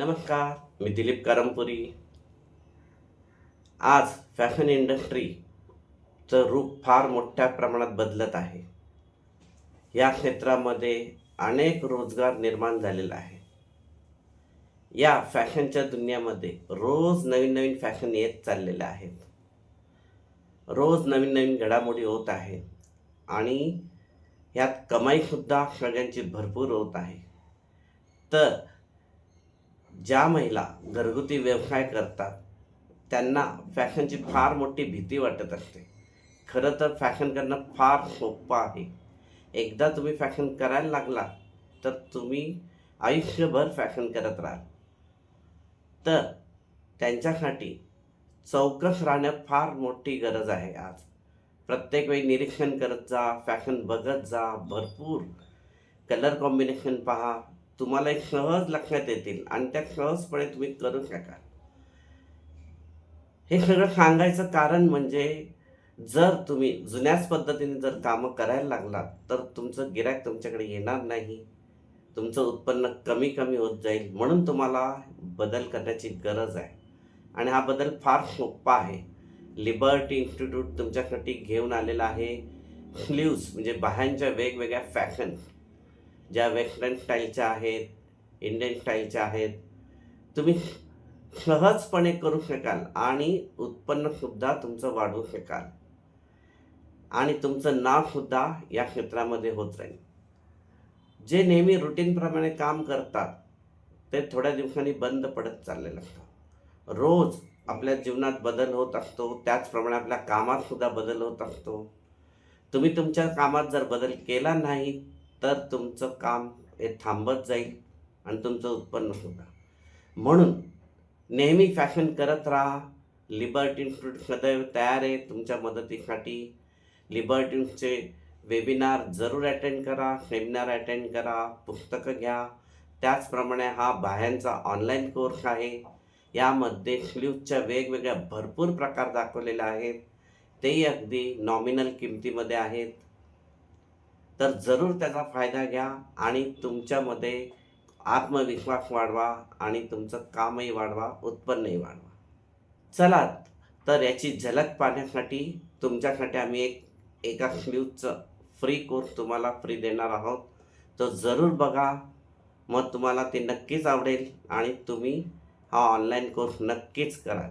नमस्कार मी दिलीप करमपुरी. आज फॅशन इंडस्ट्रीचं रूप फार मोठ्या प्रमाणात बदलत आहे. या क्षेत्रामध्ये अनेक रोजगार निर्माण झालेला आहे. या फॅशनच्या दुनियामध्ये रोज नवीन नवीन फॅशन येत चाललेल्या आहेत. रोज नवीन नवीन घडामोडी होत आहे आणि यात कमाईसुद्धा सगळ्यांची भरपूर होत आहे. तर ज्या महिला घरगुती व्यवसाय करतात त्यांना फॅशनची फार मोठी भीती वाटत असते. खरं तर फॅशन करणं फार सोपं आहे. एकदा तुम्ही फॅशन करायला लागला तर तुम्ही आयुष्यभर फॅशन करत राहाल. तर त्यांच्यासाठी चौकस राहणं फार मोठी गरज आहे आज. प्रत्येक वेळी निरीक्षण करत जा फॅशन बघत जा भरपूर कलर कॉम्बिनेशन पहा तुम्हाला एक सहज लक्षात येतील आणि त्या सहजपणे तुम्ही करू शकाल. हे सगळं सांगायचं कारण म्हणजे जर तुम्ही जुन्याच पद्धतीने जर कामं करायला लागलात तर तुमचं गिराक तुमच्याकडे येणार नाही. तुमचं उत्पन्न कमी कमी होत जाईल म्हणून तुम्हाला बदल करण्याची गरज आहे. आणि हा बदल फार सोपा आहे. लिबर्टी इन्स्टिट्यूट तुमच्यासाठी घेऊन आलेला आहे. स्लीव्स म्हणजे बाह्यांच्या वेगवेगळ्या फॅशन ज्या वेस्टर्न स्टाईलच्या आहेत इंडियन स्टाईलच्या आहेत तुम्ही सहजपणे करू शकाल आणि उत्पन्नसुद्धा तुमचं वाढवू शकाल. आणि तुमचं नावसुद्धा या क्षेत्रामध्ये होत राहील. जे नेहमी रुटीनप्रमाणे काम करतात ते थोड्या दिवसांनी बंद पडत चाललेलं असतं. रोज आपल्या जीवनात बदल होत असतो त्याचप्रमाणे आपल्या कामातसुद्धा बदल होत असतो. तुम्ही तुमच्या कामात जर बदल केला नाही तर तुमचं काम हे थांबत जाईल आणि तुमचं उत्पन्न सुद्धा म्हणून नेहमी फॅशन करत राहा. लिबर्टी सदैव तयार आहे तुमच्या मदतीसाठी. लिबर्टीचे वेबिनार जरूर अटेंड करा सेमिनार अटेंड करा पुस्तकं घ्या. त्याचप्रमाणे हा बाह्यांचा ऑनलाईन कोर्स आहे. यामध्ये स्लीवच्या वेगवेगळ्या भरपूर प्रकार दाखवलेले आहेत. तेही अगदी नॉमिनल किमतीमध्ये आहेत. तर जरूर त्याचा फायदा घ्या आणि तुमच्यामध्ये आत्मविश्वास वाढवा आणि तुमचं कामही वाढवा उत्पन्नही वाढवा. चला तर याची झलक पाहण्यासाठी तुमच्यासाठी आम्ही एक एका स्लीवचं फ्री कोर्स तुम्हाला फ्री देणार आहोत. तो जरूर बघा. मग तुम्हाला ते नक्कीच आवडेल आणि तुम्ही हा ऑनलाईन कोर्स नक्कीच करा